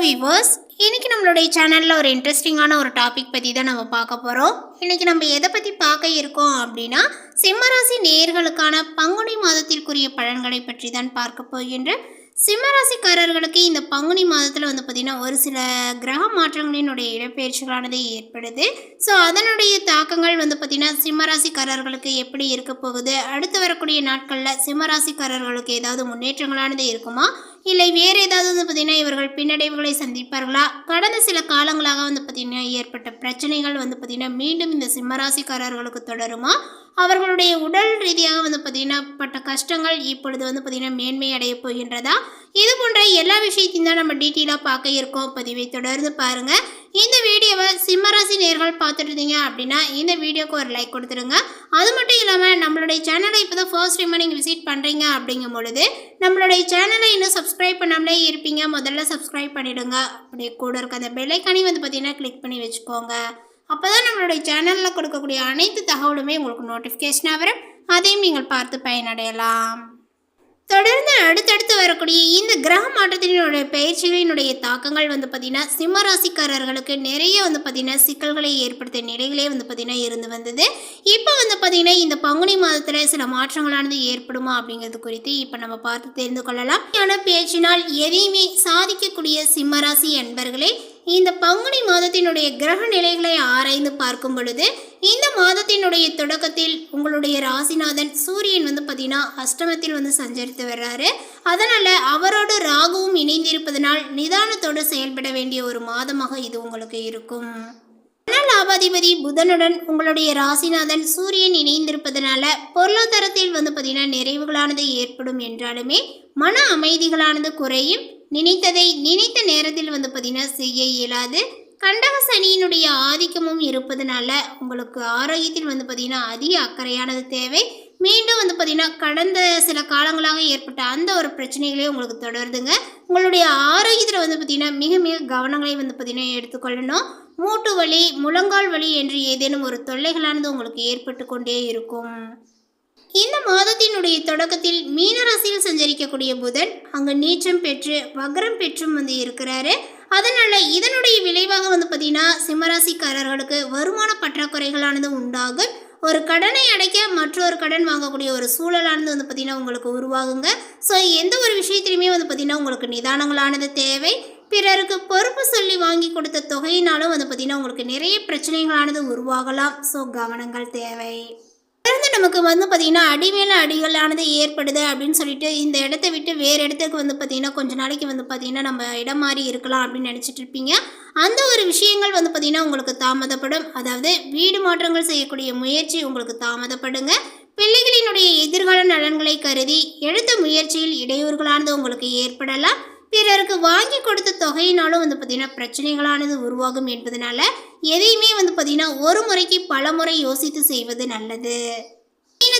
Viewers இன்னைக்கு நம்மளுடைய சேனலில் ஒரு இன்ட்ரெஸ்டிங்கான ஒரு டாபிக் பற்றி தான் நம்ம பார்க்க போகிறோம் இன்னைக்கு நம்ம எதை பற்றி பார்க்க இருக்கோம் அப்படின்னா சிம்மராசி நேர்களுக்கான பங்குனி மாதத்திற்குரிய பலன்களை பற்றி தான் பார்க்க போகின்றேன் சிம்மராசிக்காரர்களுக்கு இந்த பங்குனி மாதத்தில் வந்து பார்த்திங்கன்னா ஒரு சில கிரக மாற்றங்களினுடைய இடப்பெயர்ச்சிகளானது ஏற்படுது. ஸோ அதனுடைய தாக்கங்கள் வந்து பார்த்திங்கன்னா சிம்மராசிக்காரர்களுக்கு எப்படி இருக்க போகுது? அடுத்து வரக்கூடிய நாட்களில் சிம்மராசிக்காரர்களுக்கு ஏதாவது முன்னேற்றங்களானது இருக்குமா? இல்லை வேறு ஏதாவது வந்து பார்த்திங்கன்னா இவர்கள் பின்னடைவுகளை சந்திப்பார்களா? கடந்த சில காலங்களாக வந்து பார்த்திங்கன்னா ஏற்பட்ட பிரச்சனைகள் வந்து பார்த்திங்கன்னா மீண்டும் இந்த சிம்மராசிக்காரர்களுக்கு தொடருமா? அவர்களுடைய உடல் பார்த்தீங்கன்னா பட்ட கஷ்டங்கள் இப்பொழுது வந்து பார்த்திங்கன்னா மேன்மை அடைய போகின்றதா? இது போன்ற எல்லா விஷயத்தையும் தான் நம்ம டீட்டெயிலாக பார்க்க இருக்கோம். பதிவை தொடர்ந்து பாருங்கள் இந்த வீடியோவை சிம்மராசி நேர்கள் பார்த்துருந்தீங்க அப்படின்னா இந்த வீடியோக்கு ஒரு லைக் கொடுத்துருங்க. அது மட்டும் இல்லாமல் நம்மளுடைய சேனலை இப்போ தான் ஃபர்ஸ்ட் டைம் நீங்கள் விசிட் பண்ணுறீங்க அப்படிங்கும் பொழுது நம்மளுடைய சேனலை இன்னும் சப்ஸ்கிரைப் பண்ணாமலே இருப்பீங்க. முதல்ல சப்ஸ்கிரைப் பண்ணிவிடுங்க அப்படியே கூட இருக்க அந்த பெல்லைக்கானி வந்து பார்த்தீங்கன்னா கிளிக் பண்ணி வச்சுக்கோங்க. அப்போ தான் நம்மளுடைய சேனலில் கொடுக்கக்கூடிய அனைத்து தகவலுமே உங்களுக்கு நோட்டிஃபிகேஷனாக வரும். அதையும் நீங்கள் பார்த்து பயனடையலாம். தொடர்ந்து அடுத்தடுத்து வரக்கூடிய இந்த கிரக மாற்றத்தினுடைய பயிற்சிகளினுடைய தாக்கங்கள் வந்து பார்த்திங்கன்னா சிம்மராசிக்காரர்களுக்கு நிறைய வந்து பார்த்திங்கன்னா சிக்கல்களை ஏற்படுத்திய நிலைகளே வந்து பார்த்திங்கன்னா இருந்து வந்தது. இப்போ வந்து பார்த்திங்கன்னா இந்த பங்குனி மாதத்தில் சில மாற்றங்களானது ஏற்படுமா அப்படிங்கிறது குறித்து இப்போ நம்ம பார்த்து தெரிந்து கொள்ளலாம். ஆனால் பேச்சினால் எதையுமே சாதிக்கக்கூடிய சிம்மராசி என்பர்களே இந்த பங்குனி மாதத்தினுடைய கிரக நிலைகளை ஆராய்ந்து பார்க்கும் பொழுது இந்த மாதத்தினுடைய தொடக்கத்தில் உங்களுடைய ராசிநாதன் சூரியன் வந்து பார்த்தீங்கன்னா அஷ்டமத்தில் வந்து சஞ்சரித்து வர்றாரு. அதனால் அவரோடு ராகுவும் இணைந்திருப்பதனால் நிதானத்தோடு செயல்பட வேண்டிய ஒரு மாதமாக இது உங்களுக்கு இருக்கும். லாபாதிபதி புதனுடன் உங்களுடைய ராசிநாதன் சூரியன் இணைந்திருப்பதனால பொருளாதாரத்தில் வந்து பார்த்தீங்கன்னா நிறைவுகளானது ஏற்படும் என்றாலுமே மன அமைதிகளானது குறையும். நினைத்ததை நினைத்த நேரத்தில் வந்து பார்த்தீங்கன்னா செய்ய இயலாது. கண்டக சனியினுடைய ஆதிக்கமும் இருப்பதனால உங்களுக்கு ஆரோக்கியத்தில் வந்து பார்த்தீங்கன்னா அதிக அக்கறையானது தேவை. மீண்டும் வந்து பார்த்தீங்கன்னா கடந்த சில காலங்களாக ஏற்பட்ட அந்த ஒரு பிரச்சனைகளே உங்களுக்கு தொடருதுங்க. உங்களுடைய ஆரோக்கியத்தில் வந்து பார்த்தீங்கன்னா மிக மிக கவனங்களை வந்து பார்த்தீங்கன்னா எடுத்துக்கொள்ளணும். மூட்டு வலி முழங்கால் வலி என்று ஏதேனும் ஒரு தொல்லைகளானது உங்களுக்கு ஏற்பட்டு கொண்டே இருக்கும். இந்த மாதத்தினுடைய தொடக்கத்தில் மீனராசியில் சஞ்சரிக்கக்கூடிய புதன் அங்கு நீச்சம் பெற்று வக்ரம் பெற்றும் வந்து இருக்கிறாரு. அதனால் இதனுடைய விளைவாக வந்து பார்த்தீங்கன்னா சிம்மராசிக்காரர்களுக்கு வருமான பற்றாக்குறைகளானது உண்டாகும். ஒரு கடனை அடைக்க மற்றொரு கடன் வாங்கக்கூடிய ஒரு சூழலானது வந்து பார்த்திங்கன்னா உங்களுக்கு உருவாகுங்க. ஸோ எந்த ஒரு விஷயத்திலையுமே வந்து பார்த்திங்கன்னா உங்களுக்கு நிதானங்களானது தேவை. பிறருக்கு பொறுப்பு சொல்லி வாங்கி கொடுத்த தொகையினாலும் வந்து பார்த்திங்கன்னா உங்களுக்கு நிறைய பிரச்சனைகளானது உருவாகலாம். ஸோ கவனங்கள் தேவை. நமக்கு வந்து பார்த்திங்கன்னா அடிமேல அடிகளானது ஏற்படுது அப்படின்னு சொல்லிட்டு இந்த இடத்த விட்டு வேறு இடத்துக்கு வந்து பார்த்திங்கன்னா கொஞ்ச நாளைக்கு வந்து பார்த்திங்கன்னா நம்ம இடம் மாறி இருக்கலாம் அப்படின்னு நினச்சிட்டு இருப்பீங்க. அந்த ஒரு விஷயங்கள் வந்து பார்த்திங்கன்னா உங்களுக்கு தாமதப்படும். அதாவது வீடு மாற்றங்கள் செய்யக்கூடிய முயற்சி உங்களுக்கு தாமதப்படுங்க. பிள்ளைகளினுடைய எதிர்கால நலன்களை கருதி எடுத்த முயற்சியில் இடையூறுகளானது உங்களுக்கு ஏற்படலாம். பிறருக்கு வாங்கி கொடுத்த தொகையினாலும் வந்து பார்த்திங்கன்னா பிரச்சனைகளானது உருவாகும் என்பதனால எதையுமே வந்து பார்த்திங்கன்னா ஒரு முறைக்கு பல முறை யோசித்து செய்வது நல்லது.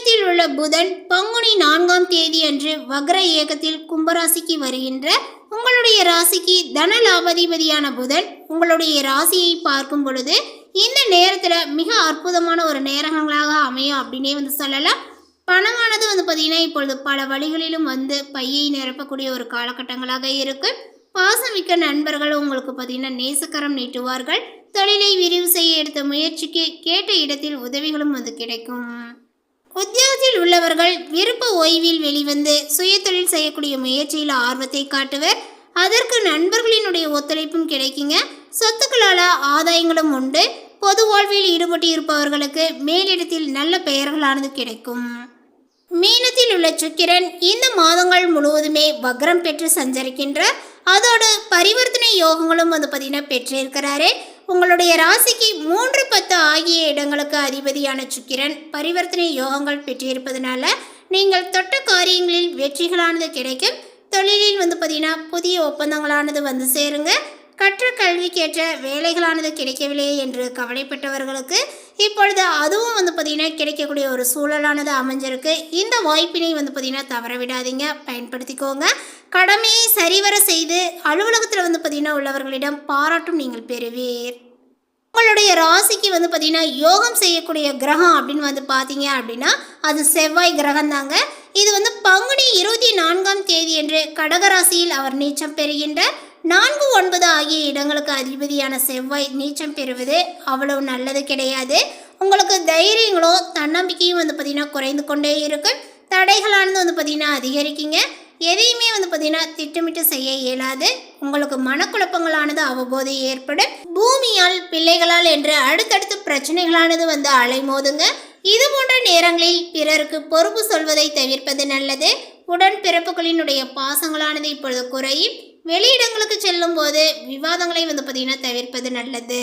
மீனத்தில் உள்ள புதன் பங்குனி நான்காம் தேதி அன்று வக்ர இயக்கத்தில் கும்பராசிக்கு வருகின்ற உங்களுடைய ராசிக்கு தன லாபாதிபதியான புதன் உங்களுடைய ராசியை பார்க்கும் பொழுது இந்த நேரத்தில் மிக அற்புதமான ஒரு நேரங்களாக அமையும் அப்படின்னே வந்து சொல்லலாம். பணமானது வந்து பார்த்திங்கன்னா இப்பொழுது பல வழிகளிலும் வந்து பையை நிரப்பக்கூடிய ஒரு காலகட்டங்களாக இருக்கு. பாசமிக்க நண்பர்கள் உங்களுக்கு பார்த்திங்கன்னா நேசக்கரம் நீட்டுவார்கள். தொழிலை விரிவு செய்ய எடுத்த முயற்சிக்கு கேட்ட இடத்தில் உதவிகளும் வந்து கிடைக்கும். உத்தியோகத்தில் உள்ளவர்கள் விருப்ப ஓய்வில் வெளிவந்து சுயதொழில் செய்யக்கூடிய முயற்சியில் ஆர்வத்தை காட்டுவர். அதற்கு நண்பர்களினுடைய ஒத்துழைப்பும் கிடைக்குங்க. சொத்துக்களால் ஆதாயங்களும் உண்டு. பொது வாழ்வில் ஈடுபட்டு இருப்பவர்களுக்கு மேலிடத்தில் நல்ல பெயர்களானது கிடைக்கும். மீனத்தில் உள்ள சுக்கிரன் இந்த மாதங்கள் முழுவதுமே வக்ரம் பெற்று சஞ்சரிக்கின்றார். அதோடு பரிவர்த்தனை யோகங்களும் வந்து பார்த்தீங்கன்னா பெற்றிருக்கிறாரு. உங்களுடைய ராசிக்கு மூன்று பத்து ஆகிய இடங்களுக்கு அதிபதியான சுக்கிரன். பரிவர்த்தனை யோகங்கள் பெற்றிருப்பதனால நீங்கள் தொட்ட காரியங்களில் வெற்றிகளானது கிடைக்கும். தொழிலில் வந்து பார்த்தீங்கன்னா புதிய ஒப்பந்தங்களானது வந்து சேருங்க. கற்ற கல்விக்கேற்ற வேலைகளானது கிடைக்கவில்லையே என்று கவலைப்பட்டவர்களுக்கு இப்பொழுது அதுவும் வந்து பார்த்திங்கன்னா கிடைக்கக்கூடிய ஒரு சூழலானது அமைஞ்சிருக்கு. இந்த வாய்ப்பினை வந்து பார்த்திங்கன்னா தவற விடாதீங்க பயன்படுத்திக்கோங்க. கடமையை சரிவர செய்து அலுவலகத்தில் வந்து பார்த்திங்கன்னா உள்ளவர்களிடம் பாராட்டும் நீங்கள் பெறுவீர். உங்களுடைய ராசிக்கு வந்து பார்த்திங்கன்னா யோகம் செய்யக்கூடிய கிரகம் அப்படின்னு வந்து பார்த்தீங்க அப்படின்னா அது செவ்வாய் கிரகம் தாங்க. இது வந்து பங்குனி இருபத்தி நான்காம் தேதி என்று கடகராசியில் அவர் நீச்சம் பெறுகின்ற நான்கு ஒன்பது ஆகிய இடங்களுக்கு அதிபதியான செவ்வாய் நீச்சம் பெறுவது அவ்வளவு நல்லது கிடையாது. உங்களுக்கு தைரியங்களும் தன்னம்பிக்கையும் வந்து பார்த்திங்கன்னா குறைந்து கொண்டே இருக்கும் தடைகளானது வந்து பார்த்திங்கன்னா அதிகரிக்குங்க. எதையுமே வந்து பார்த்திங்கன்னா திட்டமிட்டு செய்ய இயலாது. உங்களுக்கு மனக்குழப்பங்களானது அவ்வப்போது ஏற்படும். பூமியால் பிள்ளைகளால் என்று அடுத்தடுத்து பிரச்சனைகளானது வந்து அலைமோதுங்க. இது போன்ற நேரங்களில் பிறருக்கு பொறுப்பு சொல்வதை தவிர்ப்பது நல்லது. உடன் பிறப்புகளினுடைய பாசங்களானது இப்பொழுது குறையும். வெளியிடங்களுக்கு செல்லும் போது விவாதங்களை வந்து பார்த்தீங்கன்னா தவிர்ப்பது நல்லது.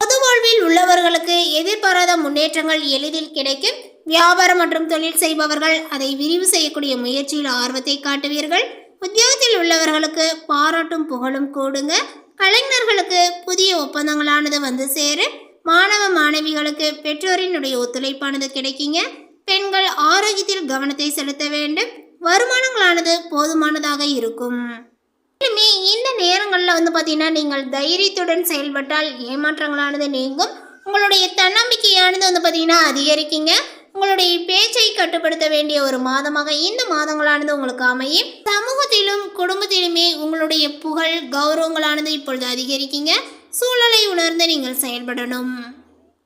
பொது வாழ்வில் உள்ளவர்களுக்கு எதிர்பாராத முன்னேற்றங்கள் எளிதில் கிடைக்கும். வியாபாரம் மற்றும் தொழில் செய்பவர்கள் அதை விரிவு செய்யக்கூடிய முயற்சியில் ஆர்வத்தை காட்டுவீர்கள். உத்தியோகத்தில் உள்ளவர்களுக்கு பாராட்டும் புகழும் கூடுங்க. கலைஞர்களுக்கு புதிய ஒப்பந்தங்களானது வந்து சேரும். மாணவ மாணவிகளுக்கு பெற்றோரினுடைய ஒத்துழைப்பானது கிடைக்குங்க. பெண்கள் ஆரோக்கியத்தில் கவனத்தை செலுத்த வேண்டும். வருமானங்களானது போதுமானதாக இருக்கும். மேலுமே இந்த நேரங்களில் வந்து பார்த்தீங்கன்னா நீங்கள் தைரியத்துடன் செயல்பட்டால் ஏமாற்றங்களானது நீங்கும். உங்களுடைய தன்னம்பிக்கையானது வந்து பார்த்தீங்கன்னா அதிகரிக்குங்க. உங்களுடைய பேச்சை கட்டுப்படுத்த வேண்டிய ஒரு மாதமாக இந்த மாதங்களானது உங்களுக்கு அமையும். சமூகத்திலும் குடும்பத்திலுமே உங்களுடைய புகழ் கௌரவங்களானது இப்பொழுது அதிகரிக்குங்க. சூழலை உணர்ந்து நீங்கள் செயல்படணும்.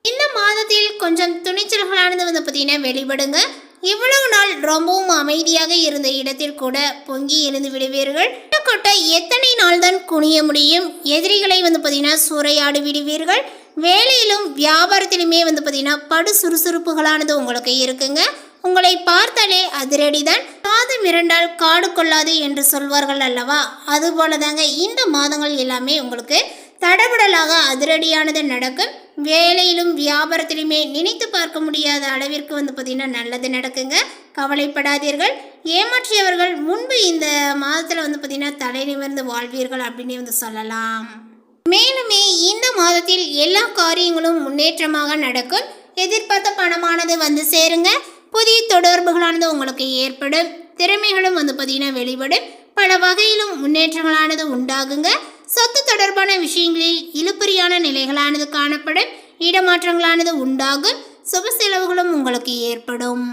இந்த மாதத்தில் கொஞ்சம் துணிச்சல்களானது வந்து பார்த்தீங்கன்னா வெளிப்படுங்க. இவ்வளவு நாள் ரொம்பவும் அமைதியாக இருந்த இடத்தில் கூட பொங்கி எழுந்து விடுவீர்கள். கொட்டை எத்தனை நாள் தான் குனிய முடியும்? எதிரிகளை வந்து பார்த்தீங்கன்னா சூறையாடி விடுவீர்கள். வேலையிலும் வியாபாரத்திலுமே வந்து பார்த்தீங்கன்னா படு சுறுசுறுப்புகளானது உங்களுக்கு இருக்குங்க. உங்களை பார்த்தாலே அதிரடி தான் காது மிரண்டால் காடு கொள்ளாது என்று சொல்வார்கள் அல்லவா? அதுபோல தாங்க இந்த மாதங்கள் எல்லாமே உங்களுக்கு தடபுடலாக அதிரடியானது நடக்கும். வேலையிலும் வியாபாரத்திலுமே நினைத்து பார்க்க முடியாத அளவிற்கு வந்து பார்த்திங்கன்னா நல்லது நடக்குங்க. கவலைப்படாதீர்கள். ஏமாற்றியவர்கள் முன்பு இந்த மாதத்தில் வந்து பார்த்திங்கன்னா தலை நிமிர்ந்து வாழ்வீர்கள் அப்படின்னு வந்து சொல்லலாம். மேலுமே இந்த மாதத்தில் எல்லா காரியங்களும் முன்னேற்றமாக நடக்கும். எதிர்பார்த்த பணமானது வந்து சேருங்க. புதிய தொடர்புகளானது உங்களுக்கு ஏற்படும். திறமைகளும் வந்து பார்த்தீங்கன்னா வெளிப்படும். பல வகையிலும் முன்னேற்றங்களானது உண்டாகுங்க. சொத்து தொடர்பான விஷயங்களில் இழுபறியான நிலைகளானது காணப்படும் இடமாற்றங்களானது உண்டாகும் சுப செலவுகளும் உங்களுக்கு ஏற்படும்.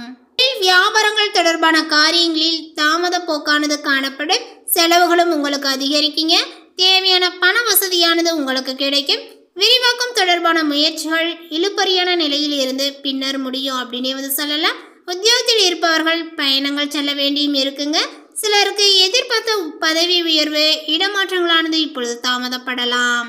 வியாபாரங்கள் தொடர்பான காரியங்களில் தாமத போக்கானது காணப்படும் செலவுகளும் உங்களுக்கு அதிகரிக்குங்க. தேவையான பண வசதியானது உங்களுக்கு கிடைக்கும். விரிவாக்கம் தொடர்பான முயற்சிகள் இழுப்பறியான நிலையில் இருந்து பின்னர் முடியும் அப்படின்னே வந்து சொல்லலாம். உத்தியோகத்தில் இருப்பவர்கள் பயணங்கள் செல்ல வேண்டியும் இருக்குங்க. சிலருக்கு எதிர்பார்த்த பதவி உயர்வு இடமாற்றங்களானது இப்பொழுது தாமதப்படலாம்.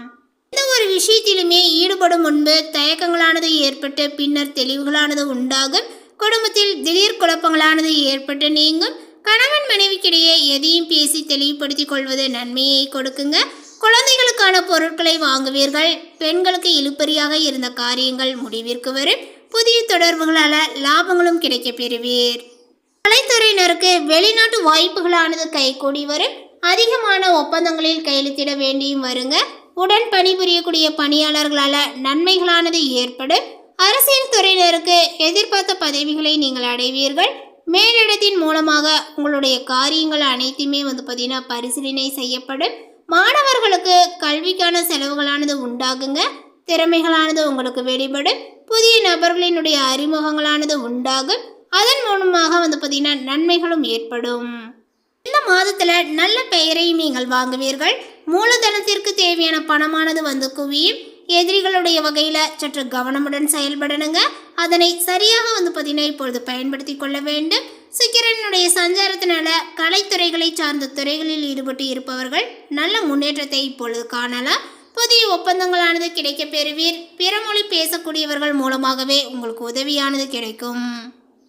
எந்த ஒரு விஷயத்திலுமே ஈடுபடும் முன்பு தயக்கங்களானது ஏற்பட்டு பின்னர் தெளிவுகளானது உண்டாகும். குடும்பத்தில் திடீர் குழப்பங்களானது ஏற்பட்டு நீங்கும். கணவன் மனைவிக்கிடையே எதையும் பேசி தெளிவுபடுத்திக் கொள்வது நன்மையை கொடுக்குங்க. குழந்தைகளுக்கான பொருட்களை வாங்குவீர்கள். பெண்களுக்கு இழுப்பறியாக இருந்த காரியங்கள் முடிவிற்கு வரும். புதிய தொடர்புகளால் லாபங்களும் கிடைக்கப் பெறுவீர். கலைத்துறையினருக்கு வெளிநாட்டு வாய்ப்புகளானது கைகூடி வரும். அதிகமான ஒப்பந்தங்களில் கையெழுத்திட வேண்டியும் வருங்க. உடன் பணிபுரியக்கூடிய பணியாளர்களால் நன்மைகளானது ஏற்படும். அரசியல் துறையினருக்கு எதிர்பார்த்த பதவிகளை நீங்கள் அடைவீர்கள். மேலிடத்தின் மூலமாக உங்களுடைய காரியங்கள் அனைத்துமே வந்து பார்த்தீங்கன்னா பரிசீலனை செய்யப்படும். மாணவர்களுக்கு கல்விக்கான செலவுகளானது உண்டாகுங்க. திறமைகளானது உங்களுக்கு வெளிப்படும். புதிய நபர்களினுடைய அறிமுகங்களானது உண்டாகும். அதன் மூலமாக வந்து பார்த்தீங்கன்னா நன்மைகளும் ஏற்படும். இந்த மாதத்தில் நல்ல பெயரையும் நீங்கள் வாங்குவீர்கள். மூலதனத்திற்கு தேவையான பணமானது வந்து குவியும். எதிரிகளுடைய வகையில் சற்று கவனமுடன் செயல்படணுங்க. அதனை சரியாக வந்து பார்த்தீங்கன்னா இப்பொழுது பயன்படுத்தி கொள்ள வேண்டும். சுக்கிரனுடைய சஞ்சாரத்தினால கலைத்துறைகளை சார்ந்த துறைகளில் ஈடுபட்டு இருப்பவர்கள் நல்ல முன்னேற்றத்தை இப்பொழுது காணலாம். புதிய ஒப்பந்தங்களானது கிடைக்கப் பெறுவீர். பிறமொழி பேசக்கூடியவர்கள் மூலமாகவே உங்களுக்கு உதவியானது கிடைக்கும்.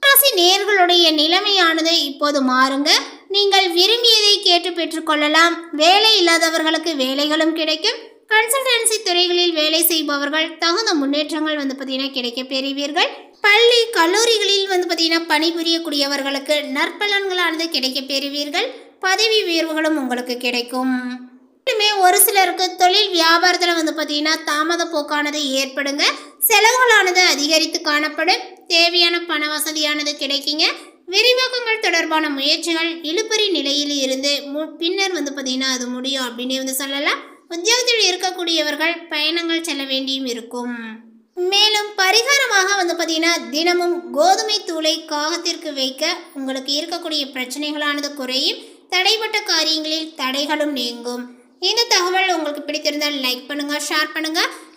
ராசி நேர்களுடைய நிலைமையானது இப்போது மாறுங்க. நீங்கள் விரும்பியதை கேட்டு பெற்றுக்கொள்ளலாம். வேலை இல்லாதவர்களுக்கு வேலைகளும் கிடைக்கும். கன்சல்டன்சி துறைகளில் வேலை செய்பவர்கள் தகுந்த முன்னேற்றங்கள் வந்து பார்த்தீங்கன்னா கிடைக்க பெறுவீர்கள். பள்ளி கல்லூரிகளில் வந்து பார்த்தீங்கன்னா பணிபுரியக்கூடியவர்களுக்கு நற்பலன்களானது கிடைக்க பெறுவீர்கள். பதவி உயர்வுகளும் உங்களுக்கு கிடைக்கும். மட்டுமே ஒரு சிலருக்கு தொழில் வியாபாரத்தில் வந்து பார்த்தீங்கன்னா தாமத போக்கானது ஏற்படுங்க. செலவுகளானது அதிகரித்து காணப்படும். தேவையான பண வசதியானது கிடைக்குங்க. விரிவாக்கங்கள் தொடர்பான முயற்சிகள் இழுபறி நிலையில் இருந்து மு பின்னர் வந்து பார்த்தீங்கன்னா அது முடியும் அப்படின்னு வந்து சொல்லலாம். உத்தியோகத்தில் இருக்கக்கூடியவர்கள் பயணங்கள் செல்ல வேண்டியும் இருக்கும். மேலும் பரிகாரமாக வந்து பார்த்தீங்கன்னா தினமும் கோதுமை தூளை காகத்திற்கு வைக்க உங்களுக்கு இருக்கக்கூடிய பிரச்சனைகளானது குறையும். தடைப்பட்ட காரியங்களில் தடைகளும் நீங்கும். இந்த தகவல் உங்களுக்கு பிடித்திருந்தால் லைக் பண்ணுங்கள் ஷேர் பண்ணுங்கள்